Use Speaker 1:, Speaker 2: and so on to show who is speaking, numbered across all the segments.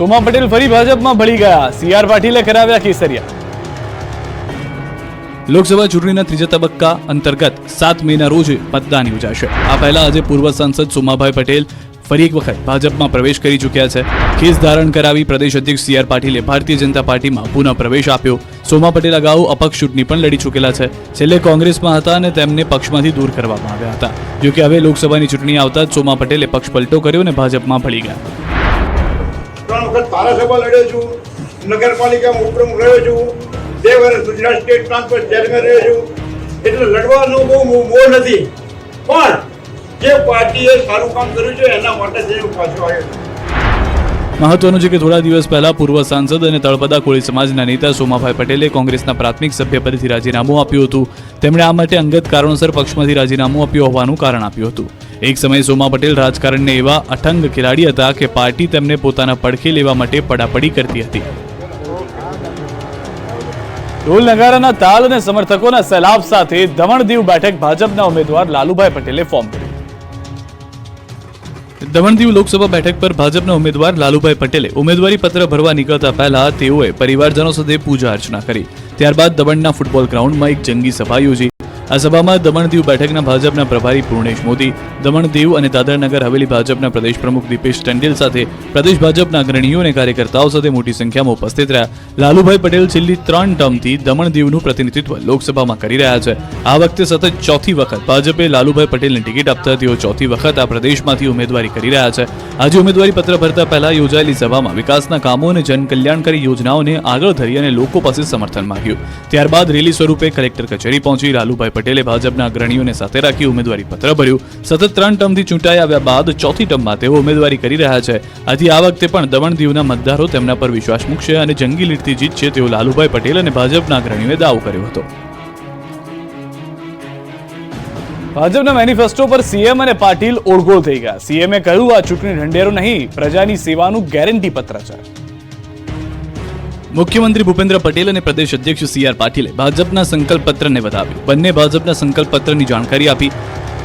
Speaker 1: સોમા પટેલ ફરી ભાજપમાં ભળી ગયા. સીઆર પાટીલે કરાવ્યા કેસરિયા. લોકસભા ચૂંટણીના ત્રીજા તબક્કા અંતર્ગત સાત મેના રોજ મતદાન યોજાશે. આ પહેલા આજે પૂર્વ સાંસદ સોમાભાઈ પટેલ ફરી એક વખત ભાજપમાં પ્રવેશ કરી ચૂક્યા છે. કેસ ધારણ કરાવી પ્રદેશ અધ્યક્ષ સી આર પાટીલે ભારતીય જનતા પાર્ટીમાં પુનઃ પ્રવેશ આપ્યો. સોમા પટેલ અગાઉ અપક્ષ ચૂંટણી પણ લડી ચૂકેલા છે. છેલ્લે કોંગ્રેસમાં હતા અને તેમને પક્ષમાંથી દૂર કરવામાં આવ્યા હતા. જોકે હવે લોકસભાની ચૂંટણી આવતા જ સોમા પટેલે પક્ષ પલટો કર્યો અને ભાજપમાં ભળી ગયા.
Speaker 2: ધારાસભા લડ્યો છું, નગરપાલિકામાં ઉપપ્રમુખ રહ્યો છું, બે વર્ષ ગુજરાત સ્ટેટ ટ્રાન્સફર ચેરમેન રહ્યો છું. એટલે લડવાનો બહુ મોહ નથી. પણ જે પાર્ટીએ સારું કામ કર્યું છે, એના માટે જે પાછો આવ્યો
Speaker 1: મહત્વનું છે કે થોડા દિવસ પહેલા પૂર્વ સાંસદ અને તળપદા કોળી સમાજના નેતા સોમાભાઈ પટેલે કોંગ્રેસના પ્રાથમિક સભ્ય પરથી રાજીનામું આપ્યું હતું. તેમણે આ માટે અંગત કારણોસર પક્ષમાંથી રાજીનામું આપ્યું હોવાનું કારણ આપ્યું હતું. એક સમયે સોમા પટેલ રાજકારણને એવા અઠંગ ખેલાડી હતા કે પાર્ટી તેમને પોતાના પડખે લેવા માટે પડાપડી કરતી હતી. ઢોલ નગારાના તાલ અને સમર્થકોના સૈલાબ સાથે દમણ દીવ બેઠક ભાજપના ઉમેદવાર લાલુભાઈ પટેલે ફોર્મ ભર્યું. દમણ-દીવ લોકસભા બેઠક પર ભાજપના ઉમેદવાર લાલુભાઈ પટેલે ઉમેદવારી પત્ર ભરવા નીકળતા પહેલા તેઓએ પરિવારજનો સાથે પૂજા અર્ચના કરી. ત્યારબાદ દમણના ફૂટબોલ ગ્રાઉન્ડમાં એક જંગી સભા યોજી. આ સભામાં દમણ-દીવ બેઠકના ભાજપના પ્રભારી પૂર્ણેશ મોદી, દમણ-દીવ અને દાદરાનગર હવેલી ભાજપના પ્રદેશ પ્રમુખ દીપેશ ટંડેલ સાથે પ્રદેશ ભાજપના અગ્રણીઓ અને કાર્યકર્તાઓ સાથે મોટી સંખ્યામાં ઉપસ્થિત રહ્યા. લાલુભાઈ પટેલ છેલ્લી ત્રણ ટર્મથી દમણ-દીવનું પ્રતિનિધિત્વ લોકસભામાં કરી રહ્યા છે. આ વખતે સતત ચોથી વખત ભાજપે લાલુભાઈ પટેલને ટિકિટ આપતા તેઓ ચોથી વખત આ પ્રદેશમાંથી ઉમેદવારી કરી રહ્યા છે. આજે ઉમેદવારી પત્ર ભરતા પહેલા યોજાયેલી સભામાં વિકાસના કામો અને જનકલ્યાણકારી યોજનાઓને આગળ ધરી અને લોકો પાસે સમર્થન માંગ્યું. ત્યારબાદ રેલી સ્વરૂપે કલેક્ટર કચેરી પહોંચી લાલુભાઈ પટેલે ભાજપના અગ્રણીઓને સાથે રાખી ઉમેદવારી પત્ર ભર્યું. સતત ત્રણ ટર્મથી ચૂંટાઈ આવ્યા બાદ ચોથી ટર્મમાં તેઓ ઉમેદવારી કરી રહ્યા છે. આથી આ વખતે પણ દમણ દીવના મતદારો તેમના પર વિશ્વાસ મૂકશે અને જંગી લીટથી જીતશે તેવો લાલુભાઈ પટેલ અને ભાજપના અગ્રણીઓએ દાવો કર્યો હતો. ભાજપના મેનિફેસ્ટો પર સીએમ અને પાટીલ ઓળગોળ થઈ ગયા. સીએમએ કહ્યું, આ ચૂંટણી ઢંઢેરો નહીં, પ્રજાની સેવાનું ગેરંટી પત્ર છે. મુખ્યમંત્રી ભૂપેન્દ્ર પટેલ અને પ્રદેશ અધ્યક્ષ સી આર પાટીલે ભાજપના સંકલ્પ પત્રને વધાવ્યું બંને ભાજપના સંકલ્પ પત્રની જાણકારી આપી.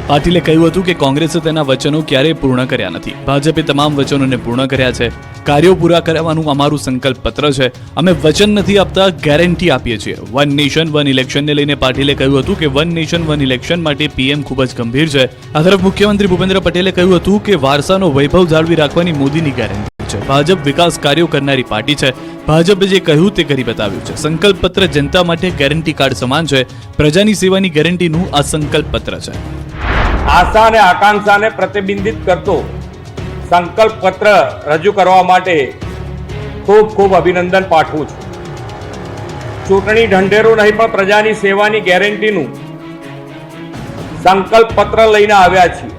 Speaker 1: પાટીલે કહ્યું હતું કે કોંગ્રેસે તેના વચનો ક્યારેય પૂર્ણ કર્યા નથી. ભાજપે તમામ વચનોને પૂર્ણ કર્યા છે. કાર્યો પૂરા કરવાનું અમારું સંકલ્પ પત્ર છે. અમે વચન નથી આપતા, ગેરંટી આપીએ છીએ. વન નેશન વન ઇલેક્શનને લઈને પાટીલે કહ્યું હતું કે વન નેશન વન ઇલેક્શન માટે પીએમ ખૂબ જ ગંભીર છે. આ તરફ મુખ્યમંત્રી ભૂપેન્દ્ર પટેલે કહ્યું હતું કે વારસાનો વૈભવ જાળવી રાખવાની મોદીની ગેરંટી. છે. ભાજપ વિકાસ કાર્યો કરનારી પાર્ટી છે. ભાજપે જે કહ્યું તે કરી બતાવ્યું છે. સંકલ્પ પત્ર જનતા માટે ગેરંટી કાર્ડ સમાન છે. પ્રજાની સેવાની ગેરંટીનું આ સંકલ્પ પત્ર છે.
Speaker 3: આશા અને આકાંક્ષાને પ્રતિબિંબિત કરતો સંકલ્પ પત્ર રજૂ કરવા માટે ખૂબ ખૂબ અભિનંદન પાઠવું છું. ચૂંટણી ઢંઢેરો નહીં પણ પ્રજાની સેવાની ગેરંટીનું સંકલ્પ પત્ર લઈને આવ્યા છીએ.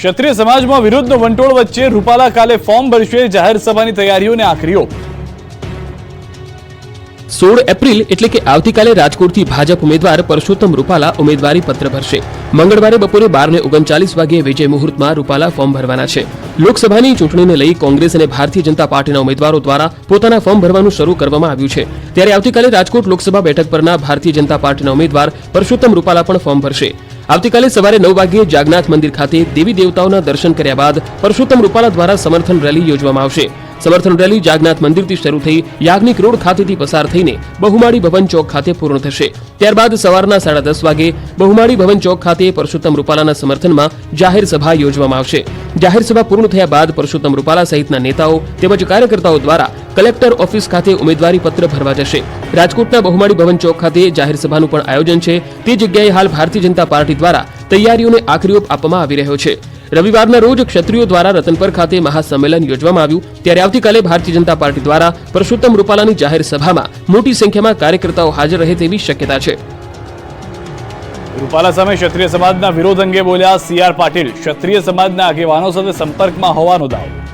Speaker 1: ક્ષત્રિય સમાજમાં વિરોધનો વંટોળ વચ્ચે રૂપાલા કાલે ફોર્મ ભરશે જાહેર સભાની તૈયારીઓને આખરીઓ.
Speaker 4: સોળ એપ્રિલ એટલે કે આવતીકાલે રાજકોટથી ભાજપ ઉમેદવાર પરસોત્તમ રૂપાલા ઉમેદવારી પત્ર ભરશે. મંગળવારે બપોરે બાર ને ઓગણચાલીસ વાગ્યે વિજય મુહૂર્તમાં રૂપાલા ફોર્મ ભરવાના છે. લોકસભાની ચૂંટણીને લઈ કોંગ્રેસ અને ભારતીય જનતા પાર્ટીના ઉમેદવારો દ્વારા પોતાના ફોર્મ ભરવાનું શરૂ કરવામાં આવ્યું છે. ત્યારે આવતીકાલે રાજકોટ લોકસભા બેઠક પરના ભારતીય જનતા પાર્ટીના ઉમેદવાર પરસોત્તમ રૂપાલા પણ ફોર્મ ભરશે. આવતીકાલે સવારે નવ વાગ્યે જાગનાથ મંદિર ખાતે દેવી દેવતાઓના દર્શન કર્યા બાદ પરસોત્તમ રૂપાલા દ્વારા સમર્થન રેલી યોજવામાં આવશે. સમર્થન રેલી જાગનાથ મંદિરથી શરૂ થઈ યાજ્ઞિક રોડ ખાતેથી પસાર થઈને બહુમાળી ભવન ચોક ખાતે પૂર્ણ થશે. ત્યારબાદ સવારના સાડા દસ વાગે બહુમાળી ભવન ચોક ખાતે પરસોત્તમ રૂપાલાના સમર્થનમાં જાહેર સભા યોજવામાં આવશે. જાહેર સભા પૂર્ણ થયા બાદ પરસોત્તમ રૂપાલા સહિતના નેતાઓ તેમજ કાર્યકર્તાઓ દ્વારા કલેક્ટર ઓફિસ ખાતે ઉમેદવારી પત્ર ભરવા જશે. રાજકોટના બહુમાળી ભવન ચોક ખાતે જાહેર સભાનું પણ આયોજન છે. તે જગ્યાએ હાલ ભારતીય જનતા પાર્ટી દ્વારા તૈયારીઓને આખરી ઓપ આપવામાં આવી રહ્યો છે. રવિવારના રોજ ક્ષત્રિયો દ્વારા રતનપર ખાતે મહાસંમેલન યોજવામાં આવ્યું. ત્યારે આવતીકાલે ભારતીય જનતા પાર્ટી દ્વારા પરસોત્તમ રૂપાલાની જાહેર સભામાં મોટી સંખ્યામાં કાર્યકર્તાઓ હાજર રહે તેવી શક્યતા છે.
Speaker 1: રૂપાલા સામે ક્ષત્રિય સમાજના વિરોધ અંગે બોલ્યા સી આર પાટીલ. ક્ષત્રિય સમાજના આગેવાનો સાથે સંપર્કમાં હોવાનો દાવો.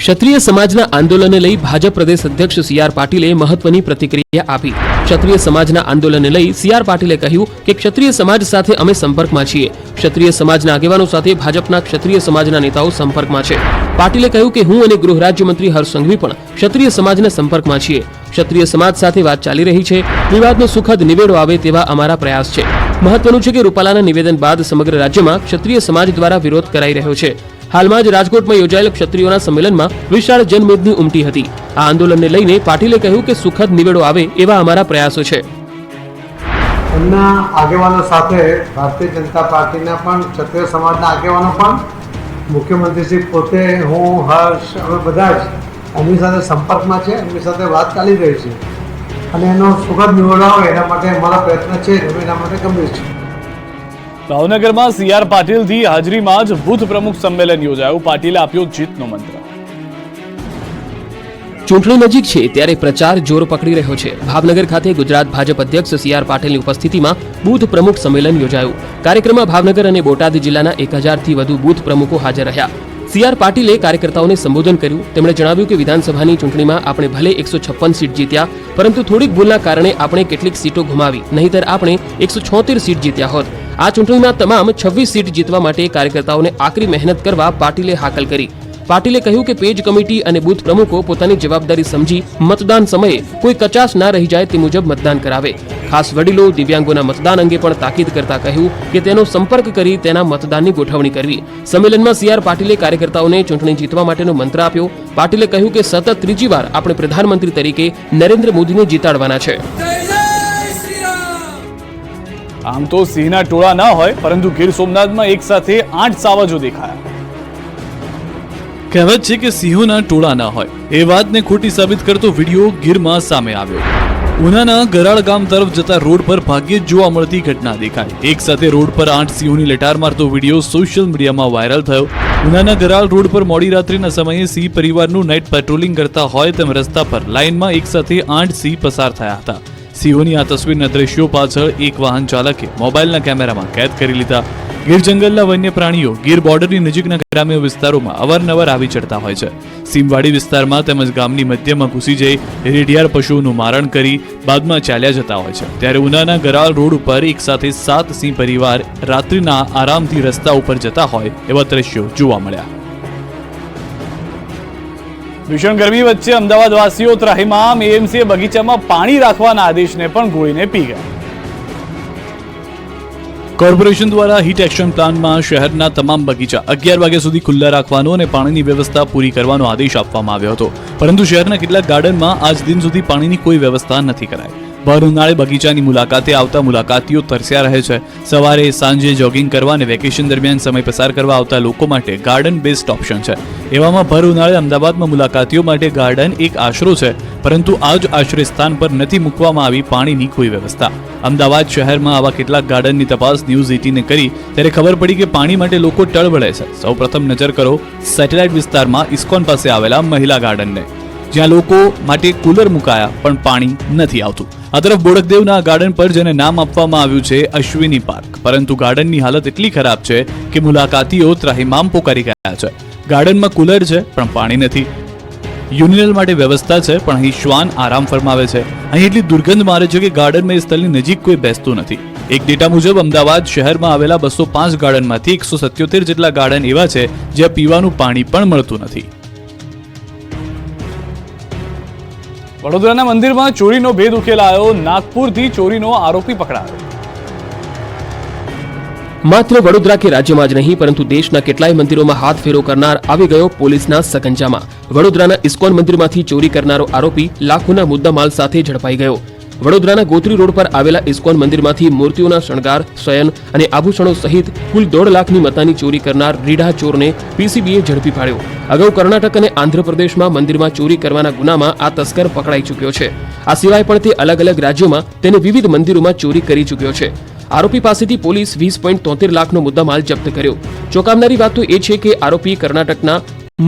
Speaker 4: ક્ષત્રિય સમાજના આંદોલનને લઈ ભાજપ પ્રદેશ અધ્યક્ષ સી આર પાટીલે મહત્વની પ્રતિક્રિયા આપી. ક્ષત્રિય સમાજના આંદોલનને લઈ સી આર પાટીલે કહ્યું કે ક્ષત્રિય સમાજ સાથે અમે સંપર્કમાં છીએ. ક્ષત્રિય સમાજના આગેવાનો સાથે ભાજપના ક્ષત્રિય સમાજના નેતાઓ સંપર્કમાં છે. પાટીલે કહ્યું કે હું અને ગૃહ રાજ્યમંત્રી હર્ષ સંઘવી પણ ક્ષત્રિય સમાજના સંપર્કમાં છીએ. ક્ષત્રિય સમાજ સાથે વાત ચાલી રહી છે. વિવાદનો સુખદ નિવેડો આવે તેવા અમારા પ્રયાસ છે. મહત્વનું છે કે રૂપાલાના નિવેદન બાદ સમગ્ર રાજ્યમાં ક્ષત્રિય સમાજ દ્વારા વિરોધ કરાઈ રહ્યો છે. હાલમાં જ રાજકોટમાં યોજાયેલ ક્ષત્રિયોના સંમેલનમાં વિશાળ જનમેદની ઉમટી હતી. આ આંદોલનને લઈને પાટીલે કહ્યું કે સુખદ નિવેડો આવે એવા અમારા પ્રયાસો છે.
Speaker 5: એમના આગેવાનો સાથે ભારતીય જનતા પાર્ટીના પણ ક્ષત્રિય સમાજના આગેવાનો પણ મુખ્યમંત્રીશ્રી પોતે, હું, હર્ષ, અમે બધા જ એમની સાથે સંપર્કમાં છે, એમની સાથે વાત ચાલી રહી છે. અને એનો સુખદ નિવડો આવે એના માટે અમારા પ્રયત્ન છે, એના માટે ગંભીર છીએ
Speaker 1: ભાવનગરમાં સી આર પાટીલથી હાજરીમાં જ બુથ પ્રમુખ સંમેલન યોજાયું. પાટીલે આપ્યો જીતનો મંત્ર.
Speaker 4: ચૂંટણી નજીક છે ત્યારે પ્રચાર જોર પકડી રહ્યો છે. ભાવનગર ખાતે ગુજરાત ભાજપ અધ્યક્ષ સી આર પાટીલની ઉપસ્થિતિમાં બુથ પ્રમુખ સંમેલન યોજાયું. કાર્યક્રમમાં ભાવનગર અને બોટાદ જિલ્લાના એક હજારથી વધુ બુથ પ્રમુખો હાજર રહ્યા. સી આર પાટીલે કાર્યકર્તાઓને સંબોધન કર્યું. તેમણે જણાવ્યું કે વિધાનસભાની ચૂંટણીમાં આપણે ભલે એકસો છપ્પન સીટ જીત્યા, પરંતુ થોડીક ભૂલના કારણે આપણે કેટલીક સીટો ગુમાવી. નહીતર આપણે એકસો છોતેર સીટ જીત્યા હોત. આ ચૂંટણીમાં તમામ છવ્વીસ સીટ જીતવા માટે કાર્યકર્તાઓને આકરી મહેનત કરવા પાટીલે હાકલ કરી. પાટીલે કહ્યું કે પેજ કમિટી અને બૂથ પ્રમુખો પોતાની જવાબદારી સમજી મતદાન સમયે કોઈ કચાશ ના રહી જાય તે મુજબ મતદાન કરાવે. ખાસ વડીલો દિવ્યાંગોના મતદાન અંગે પણ તાકીદ કરતા કહ્યું કે તેનો સંપર્ક કરી તેના મતદાનની ગોઠવણી કરવી. સંમેલનમાં સી આર પાટીલે કાર્યકર્તાઓને ચૂંટણી જીતવા માટેનો મંત્ર આપ્યો. પાટીલે કહ્યું કે સતત ત્રીજી વાર આપણે પ્રધાનમંત્રી તરીકે નરેન્દ્ર મોદીને જીતાડવાના છે.
Speaker 1: આમ તો સિંહના ટોળા ના હોય, પરંતુ ગીર સોમનાથમાં એક સાથે આઠ સાવજો દેખાયા. કહેવત છે કે સિંહોના ટોળા ના હોય. એ વાતને ખોટી સાબિત કરતો વીડિયો ગીરમાં સામે આવ્યો. ઉનાના ગરાળ ગામ તરફ જતા રોડ પર ભાગ્યે જ જોવા મળતી ઘટના દેખાઈ. એક સાથે રોડ પર આઠ સિંહોની લટાર મારતો વીડિયો સોશિયલ મીડિયામાં વાયરલ થયો. ઉનાના ગરાળ રોડ પર મોડી રાત્રિના સમયે સિંહ પરિવારનું નાઇટ પેટ્રોલિંગ કરતા હોય તેમ રસ્તા પર લાઇનમાં એક સાથે આઠ સિંહ પસાર થયા હતા. સિંહોની આ તસવીરના દ્રશ્યો પાછળ એક વાહન ચાલકે મોબાઈલના કેમેરામાં કેદ કરી લીધા. ગીર જંગલના વન્ય પ્રાણીઓ ગીર બોર્ડરની નજીકના ગ્રામ્ય વિસ્તારોમાં અવારનવાર આવી ચડતા હોય છે. સીમવાડી વિસ્તારમાં તેમજ ગામની મધ્યમાં ઘૂસી જઈ રેડિયાર પશુઓનું મારણ કરી બાદમાં ચાલ્યા જતા હોય છે. ત્યારે ઉનાના ગરાળ રોડ ઉપર એક સાથે સાત સિંહ પરિવાર રાત્રિના આરામથી રસ્તા ઉપર જતા હોય એવા દ્રશ્યો જોવા મળ્યા. ભીષણ ગરમી વચ્ચે અમદાવાદવાસીઓ ત્રાહિમામ એએમસીએ બગીચામાં પાણી રાખવાના આદેશને પણ ગોળીને પી ગયા. કોર્પોરેશન દ્વારા હીટ એક્શન પ્લાનમાં શહેરના તમામ બગીચા અગિયાર વાગ્યા સુધી ખુલ્લા રાખવાનો અને પાણીની વ્યવસ્થા પૂરી કરવાનો આદેશ આપવામાં આવ્યો હતો. પરંતુ શહેરના કેટલાક ગાર્ડનમાં આજ દિન સુધી પાણીની કોઈ વ્યવસ્થા નથી કરાઈ. ભર ઉનાળે બગીચાની મુલાકાતે આવતા મુલાકાતીઓ તરસ્યા રહે છે. સવારે સાંજે જોગિંગ કરવા અને વેકેશન દરમિયાન સમય પસાર કરવા આવતા લોકો માટે ગાર્ડન બેસ્ટ ઓપ્શન છે. એવામાં ભર ઉનાળે અમદાવાદમાં મુલાકાતીઓ માટે ગાર્ડન એક આશરો છે, પરંતુ આ જ આશ્રય સ્થાન પર નથી મૂકવામાં આવી પાણીની કોઈ વ્યવસ્થા. અમદાવાદ શહેરમાં આવા કેટલાક ગાર્ડનની તપાસ ન્યૂઝ એટીને કરી, ત્યારે ખબર પડી કે પાણી માટે લોકો ટળવળે છે. સૌપ્રથમ નજર કરો, સેટેલાઇટ વિસ્તારમાં ઇસ્કોન પાસે આવેલા મહિલા ગાર્ડનને જ્યાં લોકો માટે કુલર મુકાયા, પણ પાણી નથી આવતું. આ તરફ બોડકદેવના ગાર્ડન પર જેને નામ આપવામાં આવ્યું છે અશ્વિની પાર્ક. પરંતુ ગાર્ડનની હાલત એટલી ખરાબ છે કે મુલાકાતીઓ ત્રાહિમામ પોકારી ગયા છે. ગાર્ડનમાં કુલર છે, પણ પાણી નથી. યુનિયન માટે વ્યવસ્થા છે, પણ અહીં શ્વાન આરામ ફરમાવે છે. અહીં એટલી દુર્ગંધ મારે છે કે ગાર્ડનમાં એ સ્થળની નજીક કોઈ બેસતું નથી. એક ડેટા મુજબ, અમદાવાદ શહેરમાં આવેલા બસો પાંચ ગાર્ડનમાંથી એકસો સત્યોતેર જેટલા ગાર્ડન એવા છે જ્યાં પીવાનું પાણી પણ મળતું નથી. વડોદરાના મંદિરમાં ચોરીનો ભેદ ઉકેલાયો, નાગપુરથી ચોરીનો આરોપી પકડાયો.
Speaker 4: માત્ર વડોદરા કે રાજ્યમાં જ નહીં, પરંતુ દેશના કેટલાય મંદિરોમાં હાથ ફેરો કરનાર આવી ગયો પોલીસના સકંજામાં. વડોદરાના ઇસ્કોન મંદિરમાંથી ચોરી કરનારો આરોપી લાખોના મુદ્દામાલ સાથે ઝડપાઈ ગયો. વડોદરાના ગોત્રી રોડ પર આવેલા ઇસ્કોન મંદિરમાંથી મૂર્તિઓના શણગાર, શયન અને આભૂષણો સહિત કુલ દોઢ લાખની મતાની ચોરી કરનાર રીઢા ચોરને પીસીબીએ ઝડપી પાડ્યો. અગાઉ કર્ણાટક અને આંધ્રપ્રદેશમાં મંદિરમાં ચોરી કરવાના ગુનામાં આ તસ્કર પકડાઈ ચૂક્યો છે. આ સિવાય પણ તે અલગ અલગ રાજ્યોમાં તેને વિવિધ મંદિરોમાં ચોરી કરી ચૂક્યો છે. આરોપી પાસેથી પોલીસ વીસ પોઈન્ટ તોતેર લાખનો મુદ્દામાલ જપ્ત કર્યો. ચોંકાવનારી વાત તો એ છે કે આરોપી કર્ણાટકના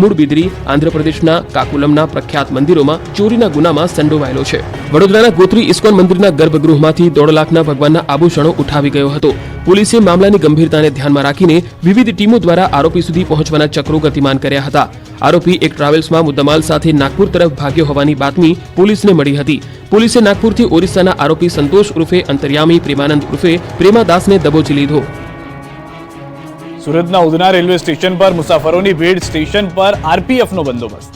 Speaker 4: મૂળ બિદરી આંધ્રપ્રદેશના કાકુલમના પ્રખ્યાત મંદિરોમાં ચોરીના ગુનામાં સંડોવાયેલો છે. વડોદરાના ગોત્રી ઇસ્કોન મંદિરના ગર્ભગૃહમાંથી દોઢ લાખના ભગવાનના આભૂષણો ઉઠાવી ગયો હતો. પોલીસે મામલાની ગંભીરતાને ધ્યાનમાં રાખીને વિવિધ ટીમો દ્વારા આરોપી સુધી પહોંચવાના ચક્રો ગતિમાન કર્યા હતા. આરોપી એક ટ્રાવેલ્સમાં મુદ્દામાલ સાથે નાગપુર તરફ ભાગ્યો હોવાની બાતમી પોલીસને મળી હતી. પોલીસે નાગપુરથી ઓરિસ્સાના આરોપી સંતોષ ઉર્ફે અંતર્યામી પ્રેમાનંદ ઉર્ફે પ્રેમાદાસને દબોચી લીધો.
Speaker 1: સુરતના ઉધના રેલવે સ્ટેશન પર મુસાફરોની ભીડ, સ્ટેશન પર આરપીએફનો બંદોબસ્ત.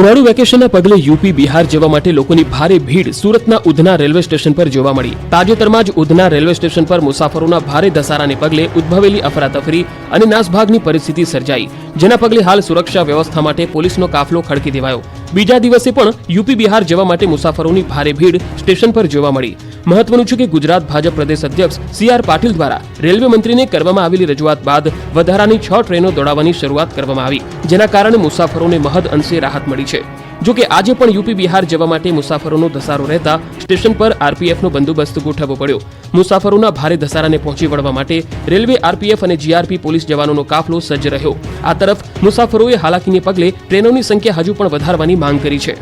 Speaker 4: ઉનાળુ વેકેશનના પગલે યુપી, બિહાર જવા માટે લોકોની ભારે ભીડ સુરતના ઉધના રેલવે સ્ટેશન પર જોવા મળી. તાજેતરમાં જ ઉધના રેલવે સ્ટેશન પર મુસાફરોના ભારે ધસારાને પગલે ઉદ્ભવેલી અફરાતફરી અને નાસભાગની પરિસ્થિતિ સર્જાઈ, જેના પગલે હાલ સુરક્ષા વ્યવસ્થા માટે પોલીસનો કાફલો ખડકી દેવાયો. બીજા દિવસે પણ યુપી, બિહાર જવા માટે મુસાફરોની ભારે ભીડ સ્ટેશન પર જોવા મળી. મહત્વનું છે કે ગુજરાત ભાજપ પ્રદેશ અધ્યક્ષ સી આર પાટીલ દ્વારા રેલવે મંત્રીને કરવામાં આવેલી રજૂઆત બાદ વધારાની છ ટ્રેનો દોડાવવાની શરૂઆત કરવામાં આવી, જેના કારણે મુસાફરોને મહદ અંશે રાહત મળી છે. જો કે આજે પણ યુપી બિહાર જવા માટે મુસાફરોનો ધસારો રહેતા સ્ટેશન પર આરપીએફનો બંદોબસ્ત ગોઠવવો પડ્યો. મુસાફરોના ભારે ધસારાને પહોંચી વળવા માટે રેલવે આરપીએફ અને જીઆરપી પોલીસ જવાનોનો કાફલો સજ્જ રહ્યો. આ તરફ મુસાફરોએ હાલાકીને પગલે ટ્રેનોની સંખ્યા હજુ પણ વધારવાની માંગ કરી છે.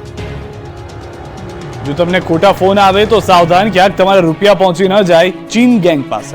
Speaker 1: જો તમને ખોટા ફોન આવે તો સાવધાન ક્યાંક તમારા રૂપિયા પહોંચી ન જાય ચીન ગેંગ પાસે.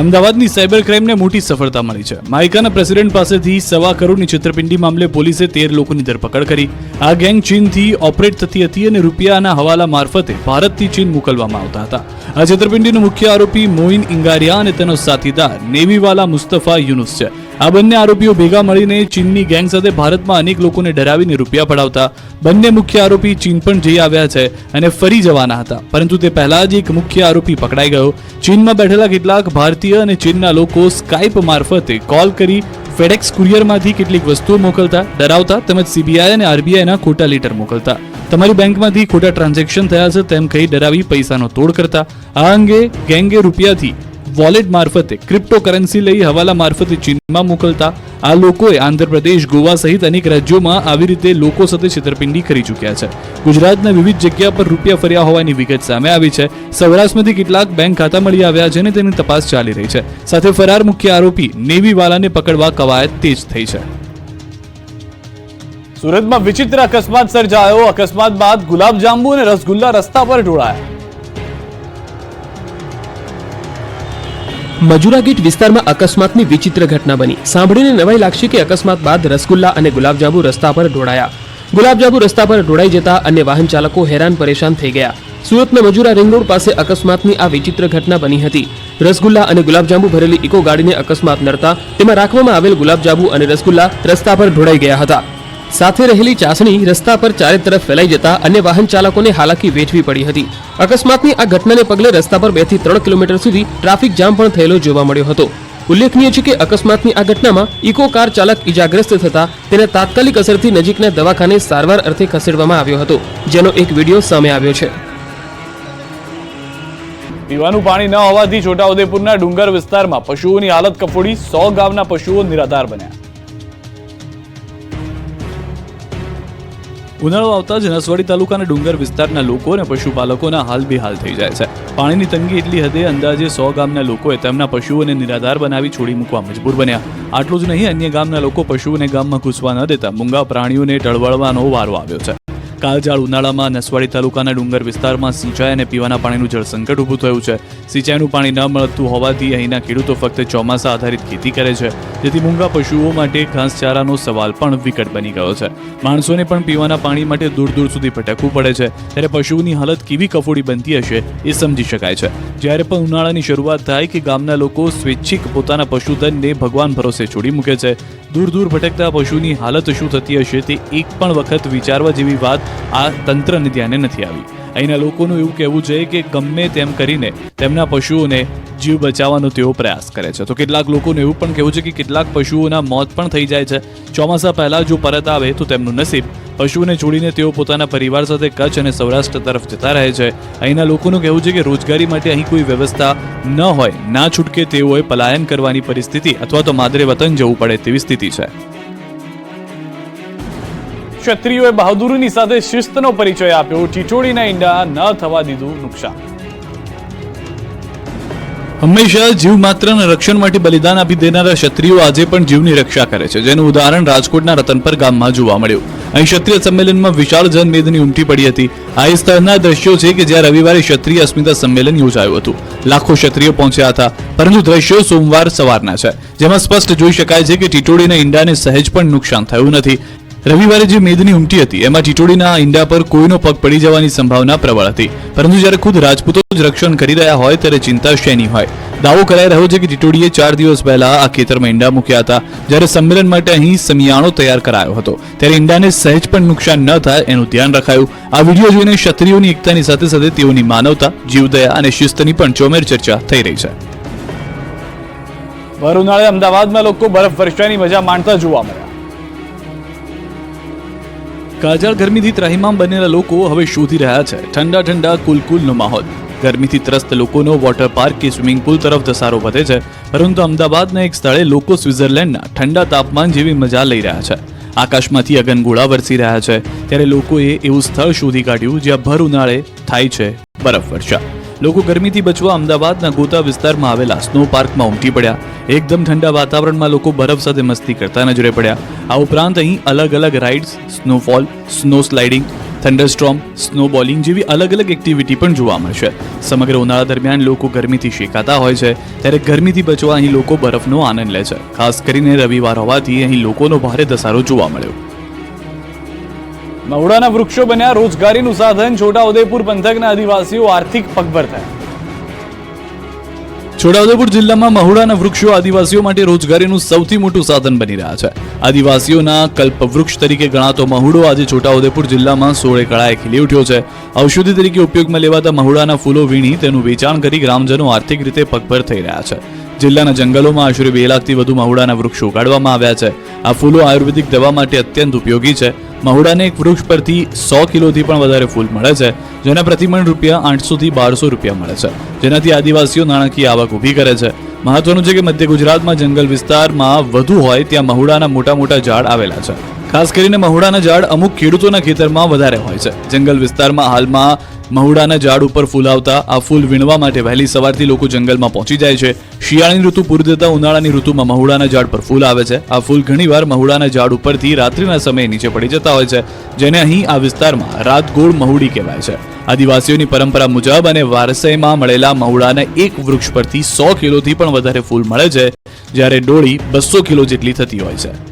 Speaker 1: અમદાવાદની સાયબર ક્રાઇમને મોટી સફળતા મળી છે. માઇકાના પ્રેસિડેન્ટ પાસેથી સવા કરોડની છેતરપિંડી મામલે પોલીસે તેર લોકોની ધરપકડ કરી. આ ગેંગ ચીનથી ઓપરેટ થતી હતી અને રૂપિયાના હવાલા મારફતે ભારતથી ચીન મોકલવામાં આવતા હતા. આ છેતરપિંડીનો મુખ્ય આરોપી મોઇન ઇંગારિયા અને તેનો સાથીદાર નેવીવાલા મુસ્તફા યુનુસ છે. આ બંને આરોપીઓ ભેગા મળીને ચીનની ગેંગ સાથે ભારતમાં અનેક લોકોને ડરાવીને રૂપિયા પડાવતા બંને મુખ્ય આરોપી ચીન પણ જઈ આવ્યા છે અને ફરી જવાના હતા. પરંતુ તે પહેલા જ એક મુખ્ય આરોપી પકડાઈ ગયો. ચીનમાં બેઠેલા કેટલાક ભારતીય અને ચીનના લોકો સ્કાઇપ મારફતે કોલ કરી ફેડેક્સ કુરિયરમાંથી કેટલીક વસ્તુઓ મોકલતા, ડરાવતા તેમજ સીબીઆઈ અને આરબીઆઈના ખોટા લેટર મોકલતા. તમારી બેંકમાંથી ખોટા ટ્રાન્ઝેક્શન થયા છે તેમ કહી ડરાવી પૈસાનો તોડ કરતા. આ અંગે ગેંગે રૂપિયાથી વોલેટ મારફતે ક્રિપ્ટોકરન્સી લઈ હવાલા મારફતે ચીનમાં મોકલતા આ લોકોએ આંધ્રપ્રદેશ, ગોવા સહિત અનેક રાજ્યોમાં આવી રીતે લોકો સાથે છેતરપિંડી કરી ચૂક્યા છે. ગુજરાતના વિવિધ જગ્યા પર રૂપિયા ફર્યા હોવાની વિગત સામે આવી છે. સૌરાષ્ટ્રમાંથી કેટલાક બેંક ખાતા મળી આવ્યા છે અને તેની તપાસ ચાલી રહી છે. સાથે ફરાર મુખ્ય આરોપી નેવીવાલાને પકડવા કવાયત તેજ થઈ છે. સુરતમાં વિચિત્ર અકસ્માત સર્જાયો. અકસ્માત બાદ ગુલાબજાંબુ અને રસગુલ્લા રસ્તા પર ઢોળાયા.
Speaker 4: મજુરા ગેટ વિસ્તારમાં અકસ્માતની વિચિત્ર ઘટના બની. સાંભળીને નવાઈ લાગશે કે અકસ્માત બાદ રસગુલ્લા અને ગુલાબજાંબુ રસ્તા પર ઢોળાયા. ગુલાબજાંબુ રસ્તા પર ઢોળાઈ જતા અન્ય વાહન ચાલકો હેરાન પરેશાન થઈ ગયા. સુરતના મજુરા રિંગ રોડ પાસે અકસ્માતની આ વિચિત્ર ઘટના બની હતી. રસગુલ્લા અને ગુલાબજાંબુ ભરેલી ઇકો ગાડીને અકસ્માત નડતા તેમાં રાખવામાં આવેલ ગુલાબજાંબુ અને રસગુલ્લા રસ્તા પર ઢોળાઈ ગયા હતા. સાથે રહેલી ચાસણી રસ્તા પર ચારે તરફ ફેલાઈ જતા અન્ય વાહન ચાલકોને હાલાકી વેઠવી પડી હતી. અકસ્માતની આ ઘટનાને પગલે રસ્તા પર બેથી ત્રણ કિલોમીટર સુધી ટ્રાફિક જામ પણ થયેલો જોવા મળ્યો હતો. ઉલ્લેખનીય છે કે અકસ્માતની આ ઘટનામાં ઇકો કાર ચાલક ઇજાગ્રસ્ત થતા તેને તાત્કાલિક અસરથી નજીકના દવાખાને સારવાર અર્થે ખસેડવામાં આવ્યો હતો, જેનો એક વીડિયો સામે આવ્યો છે.
Speaker 1: પીવાનું પાણી ન હોવાથી છોટાઉદેપુરના ડુંગર વિસ્તારમાં પશુઓની હાલત કફોડી સો ગામના પશુઓ નિરાધાર બન્યા. ઉનાળો આવતા જ નસવાડી તાલુકાના ડુંગર વિસ્તારના લોકો અને પશુપાલકોના હાલ બેહાલ થઈ જાય છે. પાણીની તંગી એટલી હદે અંદાજે સો ગામના લોકોએ તેમના પશુઓને નિરાધાર બનાવી છોડી મૂકવા મજબૂર બન્યા. આટલું જ નહીં, અન્ય ગામના લોકો પશુઓને ગામમાં ઘૂસવા ન દેતા મૂંગા પ્રાણીઓને ટળવળવાનો વારો આવ્યો છે. કાળજાળ ઉનાળામાં નસવાડી તાલુકાના ડુંગર વિસ્તારમાં સિંચાઈ અને પીવાના પાણીનું જળ સંકટ ઊભું થયું છે. સિંચાઈનું પાણી ન મળતું હોવાથી અહીંના ખેડૂતો ફક્ત ચોમાસા આધારિત ખેતી કરે છે. જેથી મૂંગા પશુઓ માટે ઘાસચારાનો સવાલ પણ વિકટ બની ગયો છે. માણસોને પણ પીવાના પાણી માટે દૂર દૂર સુધી ભટકવું પડે છે. ત્યારે પશુઓની હાલત કેવી કફોડી બનતી હશે એ સમજી શકાય છે. જ્યારે પણ ઉનાળાની શરૂઆત થાય કે ગામના લોકો સ્વૈચ્છિક પોતાના પશુધનને ભગવાન ભરોસે છોડી મૂકે છે. દૂર દૂર ભટકતા પશુની હાલત શું થતી હશે તે એક પણ વખત વિચારવા જેવી વાત આ તંત્રને ધ્યાને નથી આવી. અહીંના લોકોનું એવું કહેવું છે કે ગમે તેમ કરીને તેમના પશુઓને જીવ બચાવવાનો તેઓ પ્રયાસ કરે છે. તો કેટલાક લોકોનું એવું પણ કહેવું છે કે કેટલાક પશુઓના મોત પણ થઈ જાય છે. ચોમાસા પહેલાં જો પરત આવે તો તેમનું નસીબ પશુઓને છોડીને તેઓ પોતાના પરિવાર સાથે કચ્છ અને સૌરાષ્ટ્ર તરફ જતા રહે છે. અહીંના લોકોનું કહેવું છે કે રોજગારી માટે અહીં કોઈ વ્યવસ્થા ન હોય. ના છૂટકે તેઓએ પલાયન કરવાની પરિસ્થિતિ અથવા તો માદરે વતન જવું પડે તેવી સ્થિતિ છે. ક્ષત્રિયોએ બહાદુરીની સાથે શિસ્તનો પરિચય આપ્યો. ચીચોડીના ઈંડા ન થવા દીધું નુકસાન. હંમેશા જીવ માત્રના રક્ષણ માટે બલિદાન આપી દેનારા ક્ષત્રિયો આજે પણ જીવની રક્ષા કરે છે. જેનું ઉદાહરણ રાજકોટના રતનપર ગામમાં જોવા મળ્યું. અહીં ક્ષત્રિય સંમેલનમાં વિશાળ જનમેદની ઉમટી પડી હતી. આ એ સ્થળના દ્રશ્યો છે કે જ્યાં રવિવારે ક્ષત્રિય અસ્મિતા સંમેલન યોજાયું હતું. લાખો ક્ષત્રિયો પહોંચ્યા હતા, પરંતુ દ્રશ્યો સોમવાર સવારના છે. જેમાં સ્પષ્ટ જોઈ શકાય છે કે ટીટોડીના ઈંડાને સહેજ પણ નુકસાન થયું નથી. રવિવારે જે મેદની ઉમટી હતી, એમાં ટીટોડીના ઈંડા પર કોઈનો પગ પડી જવાની સંભાવના પ્રબળ હતી. પરંતુ જ્યારે ખુદ રાજપૂતો જ રક્ષણ કરી રહ્યા હોય, ત્યારે ચિંતા શેની હોય? દાવો કરાઈ રહ્યો છે કે ટીટોડીએ ચાર દિવસ પહેલા આ ખેતરમાં ઈંડા મૂક્યા હતા, જ્યારે સંમેલન માટે અહીં સમિયાણો તૈયાર કરાયો હતો. ત્યારે ઈંડાને સહેજ પણ નુકસાન ન થાય એનું ધ્યાન રખાયું. આ વીડિયો જોઈને ક્ષત્રિયોની એકતાની સાથે સાથે તેઓની માનવતા, જીવદયા અને શિસ્તની પણ ચોમેર ચર્ચા થઈ રહી છે.
Speaker 6: ભર ઉનાળે અમદાવાદમાં લોકો બરફ વર્ષાની મજા માણતા જોવા મળ્યા.
Speaker 1: કાજળ ગરમીથી ત્રાહિમામ બનેલા લોકો હવે શોધી રહ્યા છે. ઠંડા ઠંડા કુલકુલનો માહોલ. ગરમીથી ત્રસ્ત લોકોનો વોટર પાર્ક કે સ્વિમિંગ પુલ તરફ ધસારો વધે છે. પરંતુ અમદાવાદના એક સ્થળે લોકો સ્વિટ્ઝરલેન્ડના ઠંડા તાપમાન જેવી મજા લઈ રહ્યા છે. આકાશમાંથી અગનગોળા વરસી રહ્યા છે. ત્યારે લોકોએ એવું સ્થળ શોધી કાઢ્યું જ્યાં ભર ઉનાળે થાય છે બરફ વર્ષા. લોકો ગરમીથી બચવા અમદાવાદના ગોતા વિસ્તારમાં આવેલા સ્નો પાર્કમાં ઉમટી પડ્યા. એકદમ ઠંડા વાતાવરણમાં લોકો બરફ સાથે મસ્તી કરતા નજરે પડ્યા. આ ઉપરાંત અહીં અલગ અલગ rides snowfall snow sliding thunderstorm snow bowling જેવી અલગ અલગ એક્ટિવિટી પણ જોવા મળશે. સમગ્ર ઉનાળા દરમિયાન લોકો ગરમીથી શેકાતા હોય છે, ત્યારે ગરમીથી બચવા અહીં લોકો બરફનો આનંદ લે છે. ખાસ કરીને રવિવાર હોવાથી અહીં લોકોનો ભારે ધસારો જોવા મળ્યો.
Speaker 6: મહુડાના વૃક્ષો બન્યા રોજગારીનું સાધન. છોટાઉદેપુર પંથકના આદિવાસીઓ આર્થિક પગભર થયા.
Speaker 1: છોટાઉદેપુર જિલ્લામાં મહુડાના વૃક્ષો આદિવાસીઓ માટે રોજગારીનું સૌથી મોટું સાધન બની રહ્યા છે. આદિવાસીઓના કલ્પવૃક્ષ તરીકે ગણાતો મહુડો આજે છોટાઉદેપુર જિલ્લામાં સોળે કળાએ ખીલી ઉઠ્યો છે. ઔષધિ તરીકે ઉપયોગમાં લેવાતા મહુડાના ફૂલો વીણી તેનું વેચાણ કરી ગ્રામજનો આર્થિક રીતે પગભર થઈ રહ્યા છે. જિલ્લાના જંગલોમાં આશરે બે લાખથી વધુ મહુડાના વૃક્ષો ઉગાડવામાં આવ્યા છે. આ ફૂલો આયુર્વેદિક દવા માટે અત્યંત ઉપયોગી છે. મહુડાને એક વૃક્ષ પરથી સો કિલોથી પણ વધારે ફૂલ મળે છે, જેના પ્રતિમણ રૂપિયા આઠસોથી બારસો રૂપિયા મળે છે. જેનાથી આદિવાસીઓ નાણાકીય આવક ઊભી કરે છે. મહત્વનું છે કે મધ્ય ગુજરાતમાં જંગલ વિસ્તારમાં વધુ હોય ત્યાં મહુડાના મોટા મોટા ઝાડ આવેલા છે. ખાસ કરીને મહુડાના ઝાડ અમુક ખેડૂતોના ખેતરમાં વધારે હોય છે. જંગલ વિસ્તારમાં હાલમાં મહુડાના ઝાડ ઉપર ફૂલ આવતા આ ફૂલ વીણવા માટે વહેલી સવારથી લોકો જંગલમાં પહોંચી જાય છે. શિયાળાની ઋતુ પૂરી થતા ઉનાળાની ઋતુમાં મહુડાના ઝાડ પર ફૂલ આવે છે. આ ફૂલ ઘણીવાર મહુડાના ઝાડ ઉપરથી રાત્રિના સમયે નીચે પડી જતા હોય છે, જેને અહીં આ વિસ્તારમાં રાતગોળ મહુડી કહેવાય છે. આદિવાસીઓની પરંપરા મુજબ અને વારસાઈમાં મળેલા મહુડાના એક વૃક્ષ પરથી સો કિલોથી પણ વધારે ફૂલ મળે છે, જ્યારે ડોળી બસો કિલો જેટલી થતી હોય છે.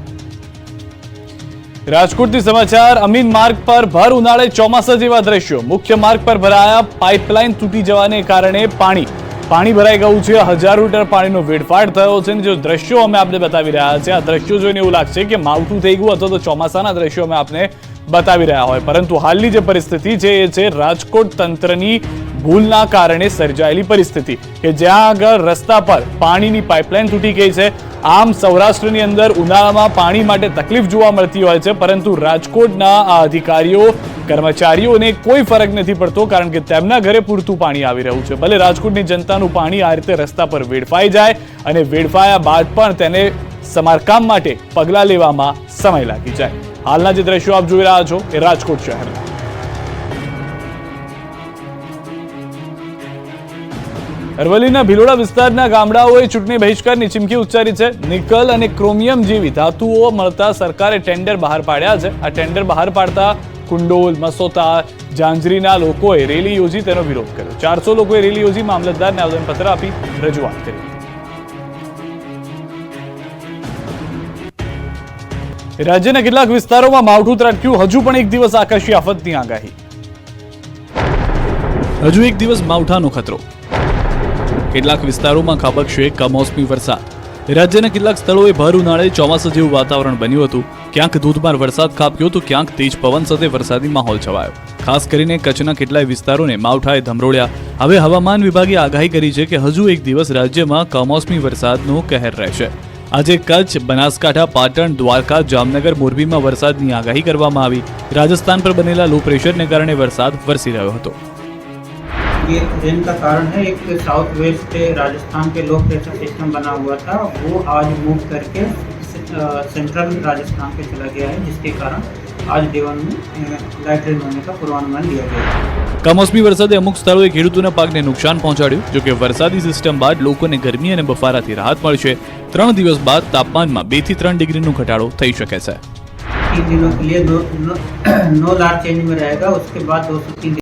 Speaker 6: રાજકોટથી સમાચાર, અમીન માર્ગ પર ભર ઉનાળે ચોમાસા જેવા દ્રશ્યો. મુખ્ય માર્ગ પર ભરાયા પાઇપલાઇન તૂટી જવાને કારણે પાણી. પાણી ભરાઈ ગયું છે. હજારો લીટર પાણીનો વેડફાટ થયો છે અને જે દ્રશ્યો અમે આપને બતાવી રહ્યા છે આ દ્રશ્યો જોઈને એવું લાગશે કે માવઠું થઈ ગયું અથવા તો ચોમાસાના દ્રશ્યો અમે આપને બતાવી રહ્યા હોય. પરંતુ હાલની જે પરિસ્થિતિ છે એ છે રાજકોટ તંત્રની ભૂલના કારણે સર્જાયેલી પરિસ્થિતિ કે જ્યાં આગળ રસ્તા પર પાણીની પાઇપલાઇન તૂટી ગઈ છે. આમ સૌરાષ્ટ્રની અંદર ઉનાળામાં પાણી માટે તકલીફ જોવા મળતી હોય છે, પરંતુ રાજકોટના આ અધિકારીઓ, કર્મચારીઓને કોઈ ફરક નથી પડતો, કારણ કે તેમના ઘરે પૂરતું પાણી આવી રહ્યું છે. ભલે રાજકોટની જનતાનું પાણી આ રીતે રસ્તા પર વેડફાઈ જાય અને વેડફાયા બાદ પણ તેને સમારકામ માટે પગલાં લેવામાં સમય લાગી જાય. હાલના જે દ્રશ્યો આપ જોઈ રહ્યા છો એ રાજકોટ શહેરના. અરવલ્લીના ભિલોડા વિસ્તારના ગામડાઓએ ચૂંટણી બહિષ્કારની ચીમકી ઉચ્ચારી છે. નિકલ અને ક્રોમિયમ જેવી ધાતુઓ મળતા સરકારે ટેન્ડર બહાર પાડ્યા છે. આ ટેન્ડર બહાર પાડતા કુંડોલ મસોતા જાંજરીના લોકોએ રેલી યોજી તેનો વિરોધ કર્યો. ચારસો લોકોએ રેલી યોજી મામલતદારને આવેદનપત્ર આપી રજૂઆત કરી. રાજ્યના કેટલાક વિસ્તારોમાં માવઠું ત્રાટક્યું. હજુ પણ એક દિવસ આકાશી આફતની આગાહી.
Speaker 1: હજુ એક દિવસ માવઠાનો ખતરો. કેટલાક વિસ્તારોમાં ખાબકશે કમોસમી વરસાદ. રાજ્યના કેટલાક સ્થળોએ ભર ઉનાળે, ચોમાસા જેવું વાતાવરણ બન્યું હતું. ક્યાંક ધોધમાર વરસાદ ખાબક્યો તો ક્યાંક તેજ પવન સાથે વરસાદી માહોલ છવાયો. ખાસ કરીને કચ્છના કેટલાય વિસ્તારોને માવઠાએ ધમરોળ્યા. હવે હવામાન વિભાગે આગાહી કરી છે કે હજુ એક દિવસ રાજ્યમાં કમોસમી વરસાદનો કહેર રહેશે. આજે કચ્છ, બનાસકાંઠા, પાટણ, દ્વારકા, જામનગર, મોરબીમાં વરસાદની આગાહી કરવામાં આવી. રાજસ્થાન પર બનેલા લો પ્રેશરને કારણે વરસાદ વરસી રહ્યો હતો.
Speaker 7: ये ट्रेन का कारण है एक साउथ वेस्ट राजस्थान पे लो प्रेशर सिस्टम बना हुआ था वो आज मूव करके अ, सेंट्रल राजस्थान पे चला गया है जिसके कारण आज डे वन में लाइट रेन होने का पूर्वानुमान लिया गया है
Speaker 1: કમોસમી વરસાદે અમુક સ્થળોએ ખેડૂતોના પાકને નુકસાન પહોંચાડ્યું જોકે વરસાદી સિસ્ટમ બાદ લોકોને ગરમી અને બફારાથી રાહત મળશે ત્રણ દિવસ બાદ તાપમાનમાં બે થી ત્રણ ડિગ્રીનો ઘટાડો થઈ શકે છે
Speaker 7: तीन दिनों के लिए no no, no large change में रहेगा उसके बाद दो से तीन